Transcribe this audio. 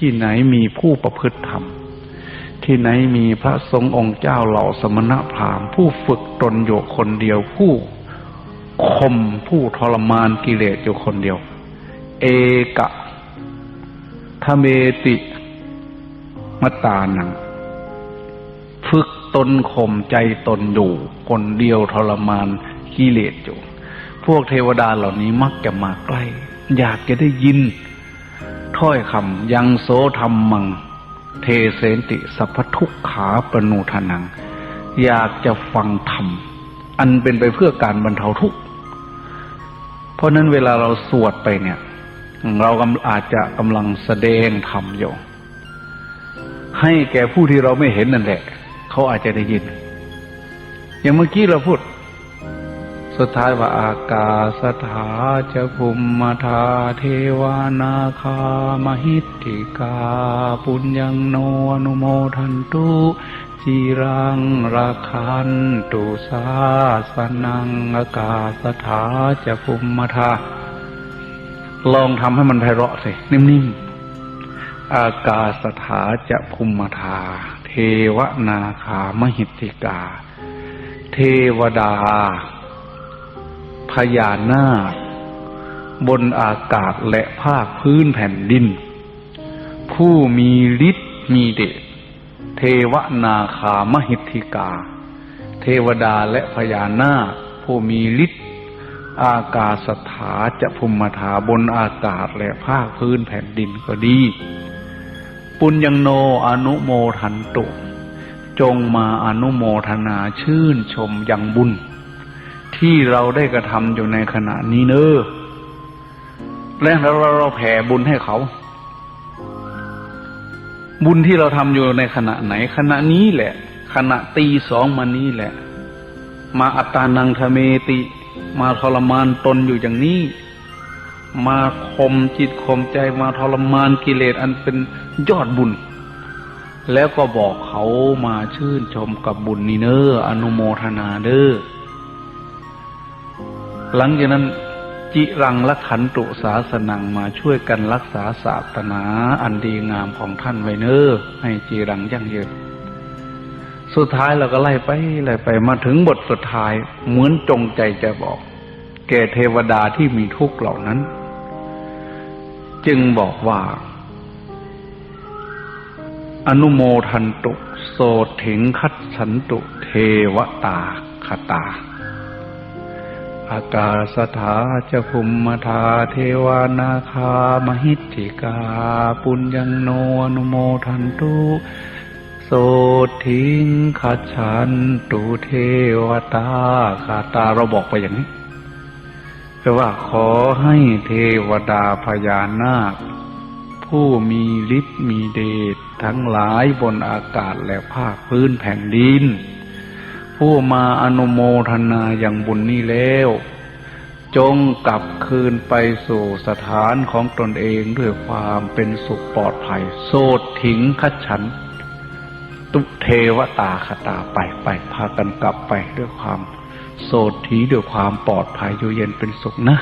ที่ไหนมีผู้ประพฤติธรรม ที่ไหนมีพระสงฆ์องค์เจ้าเหล่าสมณพราหมณ์ผู้ฝึกตนอยู่คนเดียวผู้คมผู้ทรมานกิเลสอยู่คนเดียว เอกะทะเมติมตานังฝึกตนข่มใจตนอยู่คนเดียวทรมานกิเลสอยู่ พวกเทวดาเหล่านี้มักจะมาใกล้ อยากจะได้ยิน ถ้อยคำยังโสธรรมมัง เทเสนติสัพพทุกขาปนูทนัง อยากจะฟังธรรม อันเป็นไปเพื่อการบรรเทาทุกข์ เพราะนั้นเวลาเราสวดไปเนี่ย เรากำอาจจะกำลังแสดงธรรมอยู่ให้แก่ผู้ที่เราไม่เห็นนั่นแหละ เขาอาจจะได้ยิน อย่างเมื่อกี้เราพูด สุดท้ายว่าอากาสถาจะภูมิมาทาเทวานาคามหิติกา ปุญญังโนอนุโมทันตุ จีรังราคันตุสาสนังอากาสถาจะภูมิมาทาลองทำให้มันไพเราะสิ นิ่มๆ อากาสถาจะภูมิมาทาเทวนาคามหิตติกา เทวดา พญานาค บนอากาศและภาคพื้นแผ่นดิน ผู้มีฤทธิ์มีเดชเทวนาคามหิทธิกา เทวดาและพญานาค ผู้มีฤทธิ์อากาศสถาจะภูมิธาบนอากาศและภาคพื้นแผ่นดินก็ดี ปุญญงโนอนุโมทันตุจงมาอนุโมทนาชื่นชมย่างบุญ ที่เราได้กระทำอยู่ในขณะนี้เนอแล้วเราเราแผ่บุญให้เขา บุญที่เราทำอยู่ในขณะไหน ขณะนี้แหละ ขณะตีสองมานี้แหละ มาอัตานังทะเมติ มาทรมานตนอยู่อย่างนี้ มาข่มจิตข่มใจมาทรมานกิเลสอันเป็นยอดบุญ แล้วก็บอกเขามาชื่นชมกับบุญนี้เนอ้ออนุโมทนาเด้อ หลังจากนั้นจิรังละขันตุสาสนังมาช่วยกันรักษาศาสนาอันดีงามของท่านไวเนอ้อให้จีรังยั่งยืนสุดท้ายเราก็ไล่ไปไล่ไปมาถึงบทสุดท้ายเหมือนจงใจจะบอก แก่เทวดาที่มีทุกข์เหล่านั้น จึงบอกว่า อนุโมทันตุโสถิงคัดสันตุเทวตาคตา อากาสถาจะภูมิทาเทวานาคามหิทธิกา ปุญญงโนอนุโมทันตุโสทิงขัดฉันตุเทวตาคาตาเราบอกไปอย่างนี้แปลว่าขอให้เทวดาพญานาค ผู้มีฤทธิ์มีเดชทั้งหลายบนอากาศและภาคพื้นแผ่นดิน ผู้มาอนุโมทนาอย่างบุญนี้แล้ว จงกลับคืนไปสู่สถานของตนเองด้วยความเป็นสุขปลอดภัย โสดถิงคัดฉัน ตุเทวตาคตาไปไปพากันกลับไปด้วยความโสดถีด้วยความปลอดภัยอยู่เย็นเป็นสุขนะ